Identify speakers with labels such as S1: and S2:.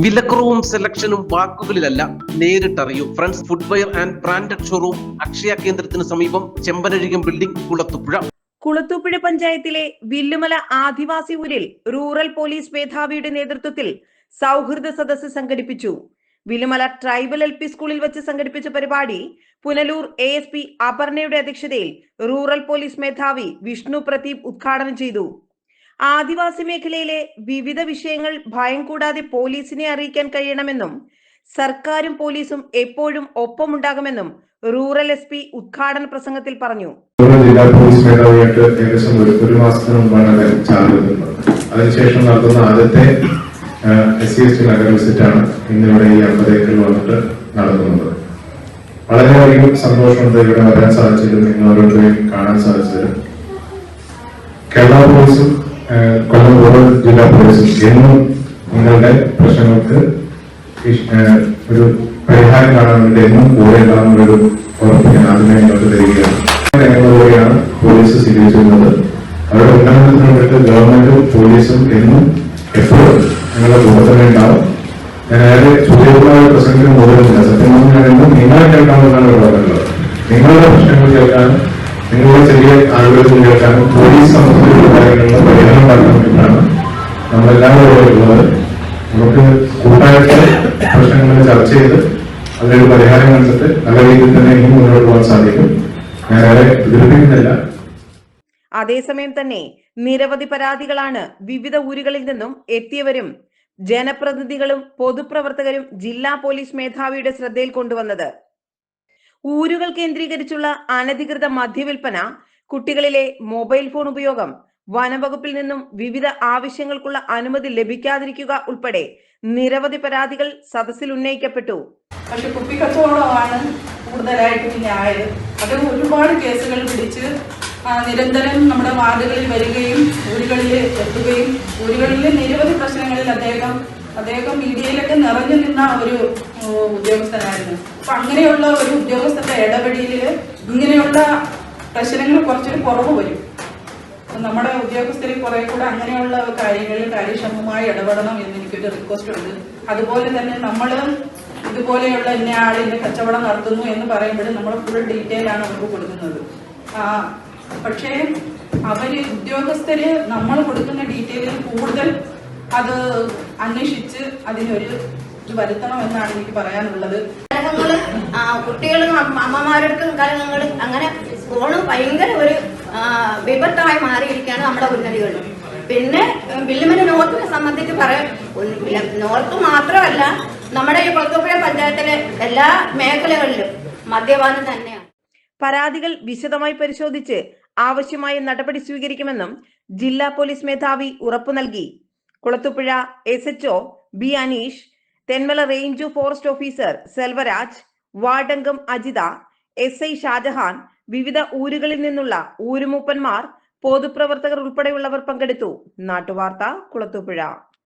S1: വിലക്കുറവും സെലക്ഷനും വാക്കുകളിലല്ല നേരിട്ടറിയൂ. Friends footwear and branded showroom Akshaya കേന്ദ്രത്തിന് സമീപം ചെമ്പനഴികം ബിൽഡിംഗ് കുളത്തുപുഴ
S2: കുളത്തുപുഴ പഞ്ചായത്തിലെ വില്ലുമല ആദിവാസി ഊരിൽ റൂറൽ പോലീസ് മേധാവിയുടെ നേതൃത്വത്തിൽ സൗഹൃദ സദസ്സ് സംഘടിപ്പിച്ചു. വില്ലുമല ട്രൈബൽ എൽ പി സ്കൂളിൽ വെച്ച് സംഘടിപ്പിച്ച പരിപാടി പുനലൂർ എ എസ് പി അപർണയുടെ അധ്യക്ഷതയിൽ റൂറൽ പോലീസ് മേധാവി വിഷ്ണു പ്രദീപ് ഉദ്ഘാടനം ചെയ്തു. ആദിവാസി മേഖലയിലെ വിവിധ വിഷയങ്ങൾ ഭയം കൂടാതെ പോലീസിനെ അറിയിക്കാൻ കഴിയണമെന്നും സർക്കാരും പോലീസും എപ്പോഴും ഒപ്പമുണ്ടാകുമെന്നും റൂറൽ എസ് പി ഉദ്ഘാടന പ്രസംഗത്തിൽ പറഞ്ഞു.
S3: ജില്ലാ പോലീസ് മേധാവിയായിട്ട് ഏകദേശം ഒരു മാസത്തിന് മുമ്പാണ് അതിനുശേഷം നടത്തുന്ന ആദ്യത്തെ എസ് സി എസ് ടി നഗര വിസിറ്റാണ് ഇന്നിവിടെ ഈ അമ്പത് ഏക്കറിൽ വന്നിട്ട് നടത്തുന്നത് വളരെയധികം സന്തോഷമുണ്ട് ഇവിടെ വരാൻ നിങ്ങൾ കാണാൻ സാധിച്ചതിലും. കേരള പോലീസും കൊല്ലം റൂറൽ ജില്ലാ പോലീസും എന്നും നിങ്ങളുടെ പ്രശ്നങ്ങൾക്ക് ഒരു പരിഹാരം കാണാൻ എന്നും കൂടെ ഉണ്ടാകുന്നൊരു ഉറപ്പ് ഞാൻ ആദ്യമേ നിങ്ങൾക്ക് തരികയാണ്. രംഗങ്ങളിലൂടെയാണ് പോലീസ് സ്വീകരിച്ചിരുന്നത്. അവരുടെ ഉന്നമനത്തിന് വേണ്ടിയിട്ട് ഗവൺമെന്റും പോലീസും എന്നും എപ്പോഴും ഞങ്ങളുടെ കൂടെ ഉണ്ടാവും. ഞാൻ അയാളെ സുദീർഘമായ പ്രസംഗത്തിന് മുതലില്ല സത്യം പറഞ്ഞാൽ നിങ്ങളെ കേൾക്കാമെന്നാണ് പറയുന്നത് നിങ്ങളുടെ പ്രശ്നങ്ങൾ കേൾക്കാനും നിങ്ങളുടെ ചെറിയ ആളുകൾക്ക് കേൾക്കാനും പോലീസ് സംബന്ധിച്ചുള്ള കാര്യങ്ങളിൽ പരിഹാരം ഉണ്ടാക്കാൻ വേണ്ടിയിട്ടാണ് നമ്മളെല്ലാവരും ഉള്ളത് നമുക്ക് കൂട്ടായിട്ട് പ്രശ്നങ്ങൾ ചർച്ച ചെയ്ത് അതിലൊരു പരിഹാരം കണ്ടിട്ട് നല്ല രീതിയിൽ തന്നെ ഇനി മുന്നോട്ട് പോകാൻ സാധിക്കും. ഞാൻ അവരെ ദീർഘിക്കുന്നില്ല
S2: അതേസമയം തന്നെ നിരവധി പരാതികളാണ് വിവിധ ഊരുകളിൽ നിന്നും എത്തിയവരും ജനപ്രതിനിധികളും പൊതുപ്രവർത്തകരും ജില്ലാ പോലീസ് മേധാവിയുടെ ശ്രദ്ധയിൽ കൊണ്ടുവന്നത്. ഊരുകൾ കേന്ദ്രീകരിച്ചുള്ള അനധികൃത മദ്യവിൽപ്പന കുട്ടികളിലെ മൊബൈൽ ഫോൺ ഉപയോഗം വനംവകുപ്പിൽ നിന്നും വിവിധ ആവശ്യങ്ങൾക്കുള്ള അനുമതി ലഭിക്കാതിരിക്കുക ഉൾപ്പെടെ നിരവധി പരാതികൾ സദസ്സിൽ ഉന്നയിക്കപ്പെട്ടു.
S4: പക്ഷെ കുപ്പിക്കച്ചവടമാണ് കൂടുതലായിട്ട് പിന്നെ ആയത്. അത് ഒരുപാട് കേസുകൾ പിടിച്ച് നിരന്തരം നമ്മുടെ വാർഡുകളിൽ വരികയും ഊരുകളിൽ എത്തുകയും ഊരുകളിലെ നിരവധി പ്രശ്നങ്ങളിൽ അദ്ദേഹം അദ്ദേഹം മീഡിയയിലൊക്കെ നിറഞ്ഞു നിന്ന ഒരു ഉദ്യോഗസ്ഥനായിരുന്നു. അപ്പൊ അങ്ങനെയുള്ള ഒരു ഉദ്യോഗസ്ഥന്റെ ഇടപെടലിൽ ഇങ്ങനെയുള്ള പ്രശ്നങ്ങൾ കുറച്ചൊരു കുറവ് വരും. നമ്മുടെ ഉദ്യോഗസ്ഥരിൽ കുറെ കൂടെ അങ്ങനെയുള്ള കാര്യങ്ങളിൽ കാര്യക്ഷമമായി ഇടപെടണം എന്ന് എനിക്കൊരു റിക്വസ്റ്റ് ഉണ്ട്. അതുപോലെ തന്നെ നമ്മൾ ഇതുപോലെയുള്ള ഇന്ന ആൾ ഇന്ന കച്ചവടം നടത്തുന്നു എന്ന് പറയുമ്പോൾ നമ്മൾ ഫുൾ ഡീറ്റെയിൽ ആണ് അവർക്ക് കൊടുക്കുന്നത്. പക്ഷേ അവർ ഉദ്യോഗസ്ഥര് നമ്മൾ കൊടുക്കുന്ന ഡീറ്റെയിലിൽ കൂടുതൽ അത് അന്വേഷിച്ച് അതിനൊരു ഇത് വരുത്തണം എന്നാണ് എനിക്ക് പറയാനുള്ളത്.
S5: കലഹങ്ങൾ കുട്ടികളും അമ്മ- അമ്മമാരടുത്തും അങ്ങനെ ഫോണ് ഭയങ്കര ഒരു വിപത്തായി മാറിയിരിക്കുകയാണ് നമ്മുടെ ഉന്നതികളിൽ പിന്നെ വില്ലുമന നോർത്തിനെ സംബന്ധിച്ച് പറയാം നോർത്ത് മാത്രമല്ല നമ്മുടെ ഈ കൊത്തുപുഴ പഞ്ചായത്തിലെ എല്ലാ മേഖലകളിലും മദ്യപാനം തന്നെയാണ്.
S2: പരാതികൾ വിശദമായി പരിശോധിച്ച് ആവശ്യമായ നടപടി സ്വീകരിക്കുമെന്നും ജില്ലാ പോലീസ് മേധാവി ഉറപ്പു നൽകി. Kulathupuzha S H O B Aneesh Thenmala range forest officer Selvaraj വാർഡംഗം Ajitha S I Shajahan വിവിധ ഊരുകളിൽ നിന്നുള്ള ഊരുമൂപ്പന്മാർ പൊതുപ്രവർത്തകർ ഉൾപ്പെടെയുള്ളവർ പങ്കെടുത്തു. നാട്ടുവാർത്ത കുളത്തുപുഴ.